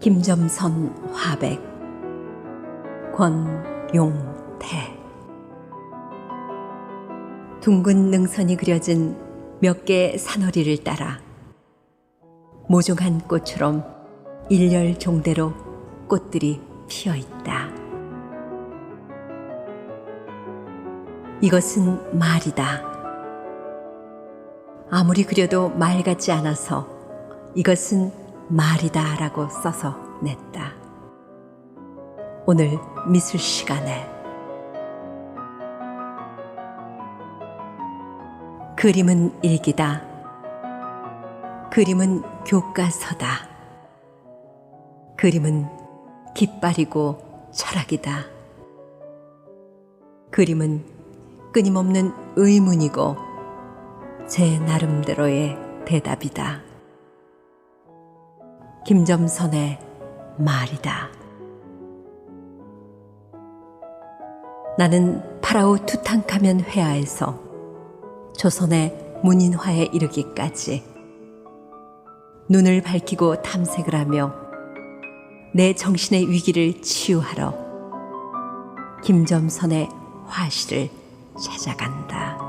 김점선 화백 권용태 둥근 능선이 그려진 몇 개의 산허리를 따라 모종한 꽃처럼 일렬 종대로 꽃들이 피어 있다. 이것은 말이다. 아무리 그려도 말 같지 않아서 이것은 말이다 라고 써서 냈다. 오늘 미술 시간에 그림은 일기다. 그림은 교과서다. 그림은 깃발이고 철학이다. 그림은 끊임없는 의문이고 제 나름대로의 대답이다. 김점선의 말이다. 나는 파라오 투탕카멘 회하에서 조선의 문인화에 이르기까지 눈을 밝히고 탐색을 하며 내 정신의 위기를 치유하러 김점선의 화실을 찾아간다.